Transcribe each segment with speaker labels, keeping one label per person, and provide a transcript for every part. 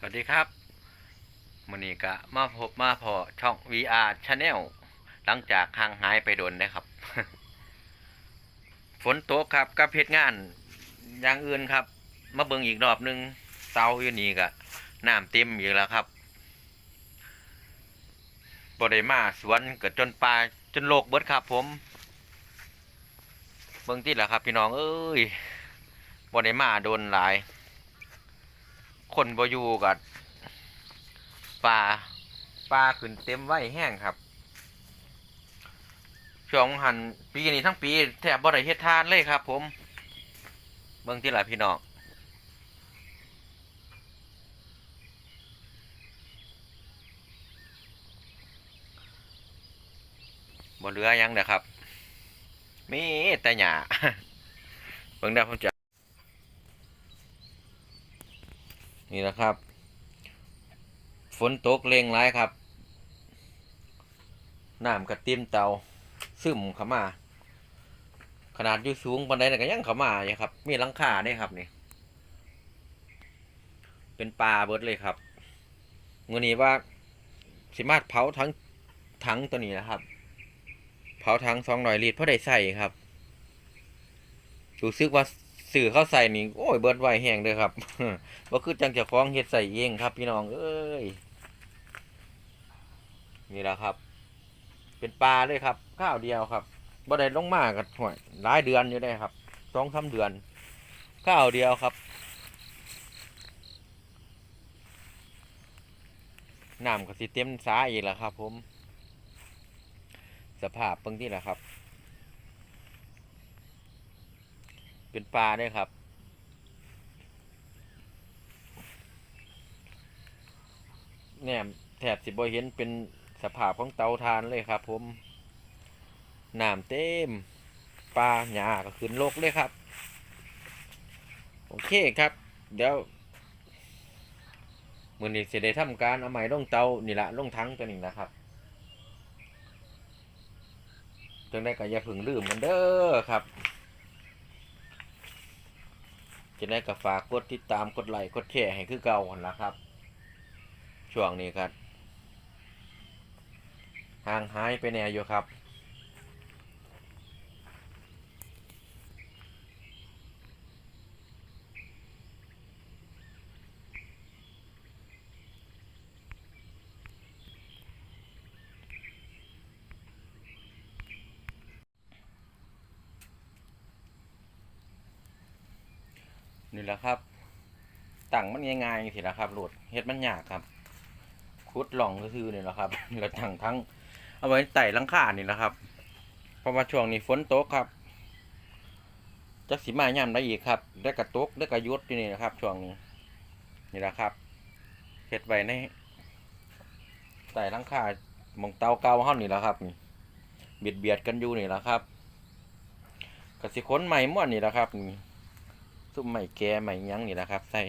Speaker 1: สวัสดีครับมันนี้ก็มาพบมาพอช่อง VR Channel หลังจากห่างหายไปโดนนะครับ ฝนตกครับกับเพชรงานอย่างอื่นครับ มาเบิ่งอีกรอบหนึงเตาอยู่นี่ก็น้ำเต็มอีกแล้วครับบริมาสวนก็จนปลาจนโลกเบิดครับ ผม เบิ่งที่แหละครับ พี่น้องเอ้ยบริมาโดนหลาย คนบอยู่กับปลาปลาขึ้นเต็มไว้แห้งครับช่วงหันปีนี้ทั้งปีแทบบ่ได้เฮ็ดทานเลยครับ ผม เบิ่งที่หลายพี่น้องบ่เหลือยังเด้อครับ มีแต่หญ้าเบิ่งได้ผมจะ นี่นะครับ ฝนตกเลงร้ายครับน้ำกระต็มเตาซึมเข้ามา ขนาดอยู่สูงบันไดก็ยังเข้ามาอยู่ครับ มีหลังคาเนี่ยครับนี่เป็นปลาเบิดเลยครับเมื่อนี้ว่าสิมารถเผาทั้งทั้งตัวนี้นะครับ เผาทั้งสองหน่อยลิตรเพราะได้ใส่ครับรู้สึกว่า สื่อเข้าใส่นี่โอ้ยเบิดไวแห้งเลยครับว่าคือจังจะคล้องเฮ็ดใส่เองครับ พี่น้องเอ้ยนี่แหละครับ เป็นปลาเลยครับ ข้าวเดียวครับบ่ได้ลงมากันห่วยหลายเดือนอยู่ได้ครับสองสามเดือน ข้าวเดียวครับน้ำก็สิเต็มสาอีกแล้วครับ ผม สภาพเบิ่งที่แหละครับ เป็นปลาด้วยครับ เนี่ยแถบสิบเห็นเป็นสภาพของเตาทานเลยครับ ผมน้ำเต็มปลาหยาก็ขึ้นโลกเลยครับ โอเคครับ เดี๋ยวมือนี้จะได้ทำการเอาไม้ลงเตานี่ละลงทั้งตัวนี้นะครับจังได้ก็อย่าเพึ่งลืมกันเด้อครับ จะได้ก็ฝากกดติดตามกดไลค์กดแชร์ให้คือเก่าหันละครับ ช่วงนี้ครับห่างหายไปแนวอยู่ครับ นี่แหละครับตั้งมันง่ายๆสิละครับโหลดเฮ็ดมันยากครับคุดหล่องก็คือนี่แหละครับแล้วทั้งทั้งเอาไว้ไต่ลังคานี่แหละครับเพราะว่าช่วงนี้ฝนตกครับจักสิมาย่ำได้อีกครับได้กระตกได้กระยุดอยู่นี่นะครับ ช่วงนี้ นี่แหละครับเฮ็ดไว้ในไต่ลังคาหมองเตาเก่าเฮานี่แหละครับนี่เบียดเบียดกันอยู่นี่แหละครับกสิค้นใหม่ม่วนนี่แหละครับนี่ ซุ่มใหม่แก่ใหม่ยั้งนี่แหละครับ ใส่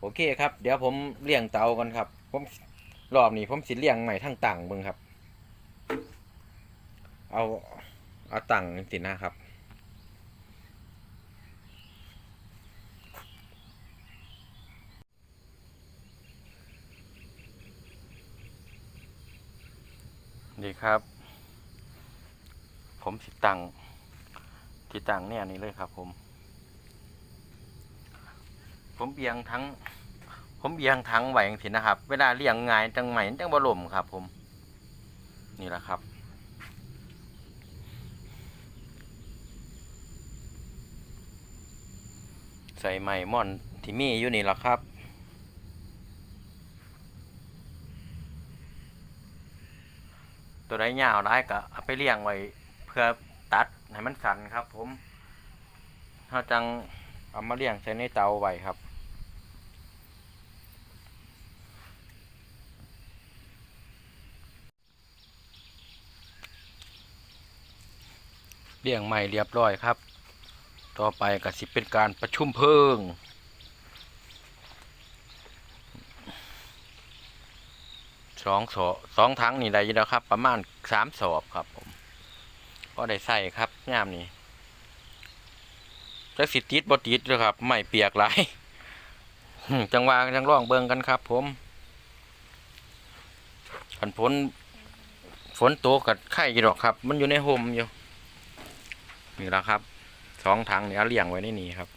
Speaker 1: โอเคครับ เดี๋ยวผมเลี้ยงเตากันครับ ผมรอบนี้ผมสิเลี้ยงใหม่ทั้งต่างเบิ่งครับ เอาเอาต่างสินะครับดีครับ ผมสิตัง ที่ตังเนี่ยนี่เลยครับผม ผมเบียงทั้ง ผมเบียงทั้งไหวจังสินะครับ เวลาเลี้ยงงายจังไหม่จังบล่มครับ ผม นี่แหละครับใส่ไหมม่อนที่มีอยู่นี่แหละครับ ตัวใดยาวได้ก็เอาไปเลี้ยงไว้เพื่อ ให้มันสันครับ ผมเราจังเอามาเลี้ยงใส่ในเตาไว้ครับเลี้ยงใหม่เรียบร้อยครับ ต่อไปก็สิเป็นการประชุมเพิงสองสอบสองถังนี่ได้ยินแล้วครับ ประมาณสามสอบครับผ ก็ได้ใส่ครับงามนี่จักสิติดบ่ติดเลยครับไม่เปียกหลายจังหวะจังร่องเบิ่งกันครับ ผมคันฝนฝนตกกับไข่อยู่ดอกครับ มันอยู่ในโฮมอยู่นี่แล้วครับสองถังเนี่ยเอาเลี้ยงไว้ในนี้ครับ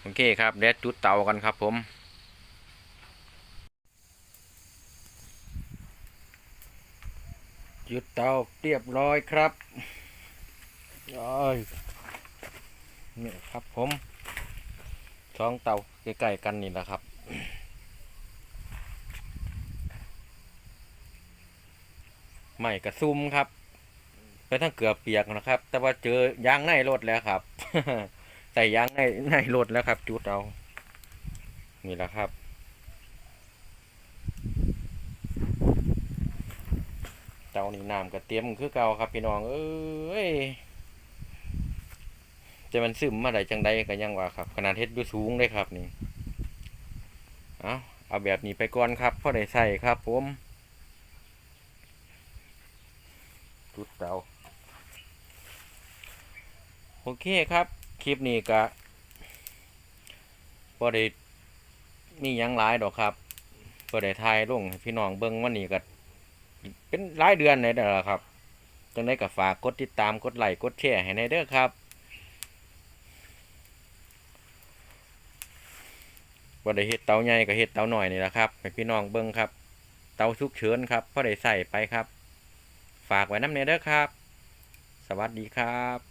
Speaker 1: โอเคครับเดี๋ยวจุดเตากันครับผม จุดเตาเรียบร้อยครับย้อยนี่ครับผมสองเตาใกล้ๆกันนี่แหละครับไม่กระซุ่มครับ ไปทั้งเกือบเปียกนะครับ แต่ว่าเจอยางในรถแล้วครับใส่ยางในในรถแล้วครับ จุดเอานี่แหละครับ จ้านี่น้ำก็เตรียมคือเก่าครับพี่น้องเอ้ยจะมันซึมมาได้จังใดก็ยังว่าครับ ขนาดเฮ็ดอยู่สูงเลยครับนี่เอาเอาแบบนี้ไปก่อนครับพอได้ใส่ครับ ผมจุดเตาโอเคครับ คลิปนี้ก็พอได้มียังหลายดอกครับพอได้ทายลงพี่น้องเบิ่งวันนี้ก็ เป็นหลายเดือนเลยนั่นแหละครับจังได้ก็ฝากกดติดตามกดไลค์กดแชร์ให้ในเด้อครับบ่ได้เฮ็ดเตาใหญ่ก็เฮ็ดเตาหน่อยนี่แหละครับให้พี่น้องเบิ่งครับ เตาชุกเฉินครับพอได้ใส่ไปครับ ฝากไว้น้ำในเด้อครับ สวัสดีครับ